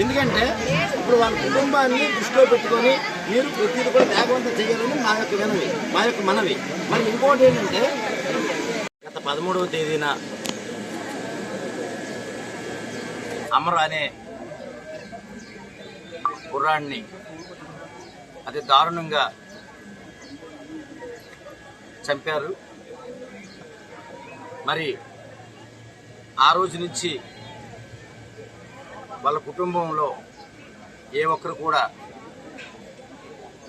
ఎందుకంటే ఇప్పుడు వాళ్ళ కుటుంబాన్ని దృష్టిలో పెట్టుకొని మీరు ప్రతిదీ కూడా వేగవంతం చేయాలని మా యొక్క వినవి మా యొక్క మనవి. మరి ఇంకోటి ఏంటంటే గత పదమూడవ తేదీన అమర అనే కుర్రాడిని అతి దారుణంగా చంపారు. మరి ఆ రోజు నుంచి వాళ్ళ కుటుంబంలో ఏ ఒక్కరు కూడా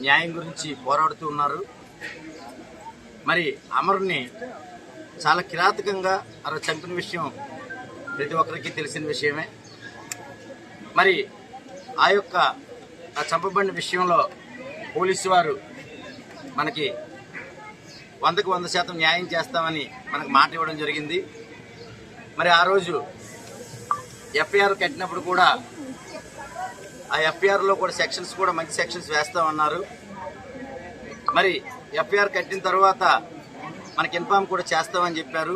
న్యాయం గురించి పోరాడుతూ ఉన్నారు. మరి అమరుని చాలా కిరాతకంగా అలా చంపిన విషయం ప్రతి ఒక్కరికి తెలిసిన విషయమే. మరి ఆ యొక్క ఆ చంపబడిన విషయంలో పోలీసు వారు మనకి వందకు వంద శాతం న్యాయం చేస్తామని మనకు మాట ఇవ్వడం జరిగింది. మరి ఆ రోజు ఎఫ్ఐఆర్ కట్టినప్పుడు కూడా ఆ ఎఫ్ఐఆర్లో కూడా సెక్షన్స్ కూడా మంచి సెక్షన్స్ వేస్తామన్నారు. మరి ఎఫ్ఐఆర్ కట్టిన తర్వాత మనకి ఇన్ఫామ్ కూడా చేస్తామని చెప్పారు.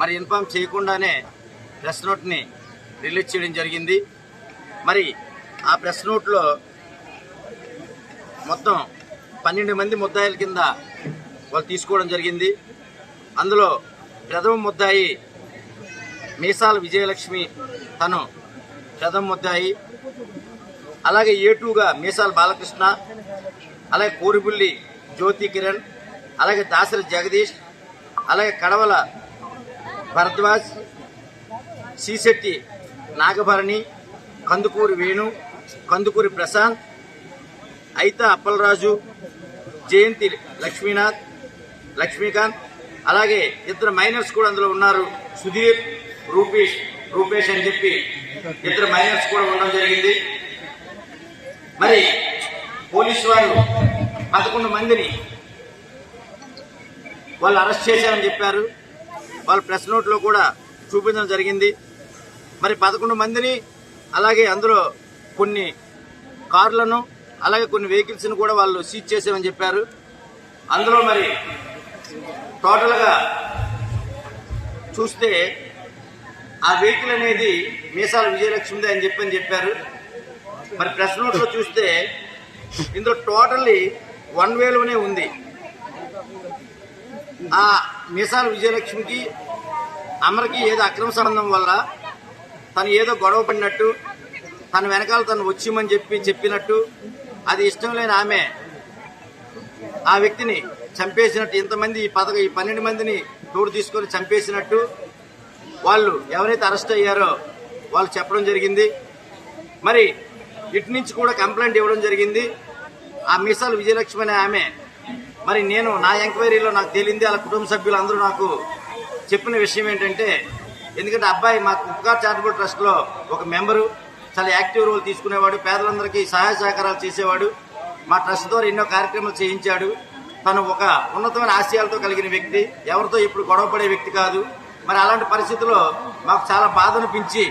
మరి ఇన్ఫామ్ చేయకుండానే ప్రెస్ నోట్ని రిలీజ్ చేయడం జరిగింది. మరి ఆ ప్రెస్ నోట్లో మొత్తం పన్నెండు మంది ముద్దాయిల కింద వాళ్ళు తీసుకోవడం జరిగింది. అందులో ప్రథమ ముద్దాయి మీసాల విజయలక్ష్మి తను ప్రథమ ముద్దాయి. అలాగే ఏటూగా మీసాల బాలకృష్ణ అలాగే కోరిబుల్లి జ్యోతి కిరణ్ అలాగే దాసరి జగదీష్ అలాగే కడవల భరద్వాజ్ సీశెట్టి నాగభరణి కందుకూరి వేణు కందుకూరి ప్రశాంత్ అయితా అప్పలరాజు జయంతి లక్ష్మీనాథ్ లక్ష్మీకాంత్ అలాగే ఇద్దరు మైనర్స్ కూడా అందులో ఉన్నారు. సుధీర్ రూపేష్ రూపేష్ అని చెప్పి ఇద్దరు మైనర్స్ కూడా ఉండడం జరిగింది. మరి పోలీసు వారు పదకొండు మందిని వాళ్ళు అరెస్ట్ చేశారని చెప్పారు. వాళ్ళ ప్రెస్ నోట్లో కూడా చూపించడం జరిగింది. మరి పదకొండు మందిని అలాగే అందులో కొన్ని కార్లను అలాగే కొన్ని వెహికల్స్ని కూడా వాళ్ళు సీజ్ చేసామని చెప్పారు. అందులో మరి టోటల్గా చూస్తే ఆ వెహికల్ అనేది మీసాల విజయలక్ష్మిదే అని చెప్పని చెప్పారు. మరి ప్రెస్ నోట్లో చూస్తే ఇందులో టోటల్లీ వన్ వేలోనే ఉంది. ఆ మీసాల విజయలక్ష్మికి అమరకి ఏదో అక్రమ సంబంధం వల్ల తను ఏదో గొడవ పడినట్టు తన వెనకాల తను వచ్చిమని చెప్పి చెప్పినట్టు అది ఇష్టం లేని ఆమె ఆ వ్యక్తిని చంపేసినట్టు ఇంతమంది ఈ పథక ఈ పన్నెండు మందిని తోడు తీసుకొని చంపేసినట్టు వాళ్ళు ఎవరైతే అరెస్ట్ అయ్యారో వాళ్ళు చెప్పడం జరిగింది. మరి ఇటు నుంచి కూడా కంప్లైంట్ ఇవ్వడం జరిగింది. ఆ మిసాల్ విజయలక్ష్మి అనే ఆమె మరి నేను నా ఎంక్వైరీలో నాకు తేలింది వాళ్ళ కుటుంబ సభ్యులు అందరూ నాకు చెప్పిన విషయం ఏంటంటే ఎందుకంటే అబ్బాయి మా కుక్కార్ చారిటబుల్ ట్రస్ట్లో ఒక మెంబరు చాలా యాక్టివ్ రోల్ తీసుకునేవాడు పేదలందరికీ సహాయ సహకారాలు చేసేవాడు మా ట్రస్ట్ ద్వారా ఎన్నో కార్యక్రమాలు చేయించాడు. తను ఒక ఉన్నతమైన ఆశయాలతో కలిగిన వ్యక్తి ఎవరితో ఇప్పుడు గొడవపడే వ్యక్తి కాదు. మరి అలాంటి పరిస్థితుల్లో మాకు చాలా బాధ అనిపించి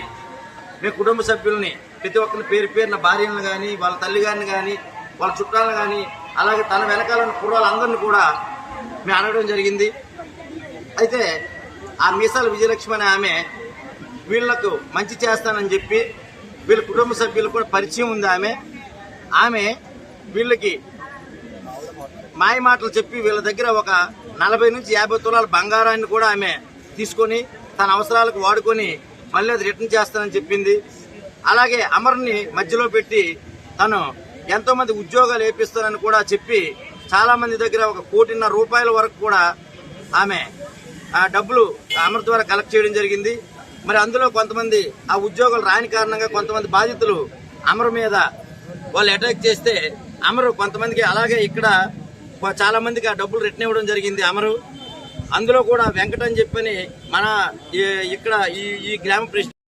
మేము కుటుంబ సభ్యుల్ని ప్రతి ఒక్కరిని పేరు పేరున భార్యలను కానీ వాళ్ళ తల్లి గారిని కానీ వాళ్ళ చుట్టాలను కానీ అలాగే తన వెనకాల ఉన్న కుర్రాళ్ళందరినీ కూడా మేము అడగడం జరిగింది. అయితే ఆ మీసాల విజయలక్ష్మి అనే ఆమె వీళ్ళకు మంచి చేస్తానని చెప్పి వీళ్ళ కుటుంబ సభ్యులు కూడా పరిచయం ఉంది ఆమె. ఆమె వీళ్ళకి మాయ మాటలు చెప్పి వీళ్ళ దగ్గర ఒక నలభై నుంచి యాభై తులాల బంగారాన్ని కూడా ఆమె తీసుకొని తన అవసరాలకు వాడుకొని మళ్ళీ అది రిటర్న్ చేస్తానని చెప్పింది. అలాగే అమర్ని మధ్యలో పెట్టి తను ఎంతోమంది ఉద్యోగాలు వేపిస్తానని కూడా చెప్పి చాలామంది దగ్గర ఒక కోటిన్నర రూపాయల వరకు కూడా ఆమె ఆ డబ్బులు అమర్ ద్వారా కలెక్ట్ చేయడం జరిగింది. మరి అందులో కొంతమంది ఆ ఉద్యోగాలు రాని కారణంగా కొంతమంది బాధితులు అమర్ మీద వాళ్ళు అటాక్ చేస్తే అమరు కొంతమందికి అలాగే ఇక్కడ చాలా మందికి ఆ డబ్బులు రిటర్న్ ఇవ్వడం జరిగింది అమరు. అందులో కూడా వెంకట్ అని చెప్పని మన ఈ- ఇక్కడ ఈ ఈ గ్రామ ప్రెసిడెంట్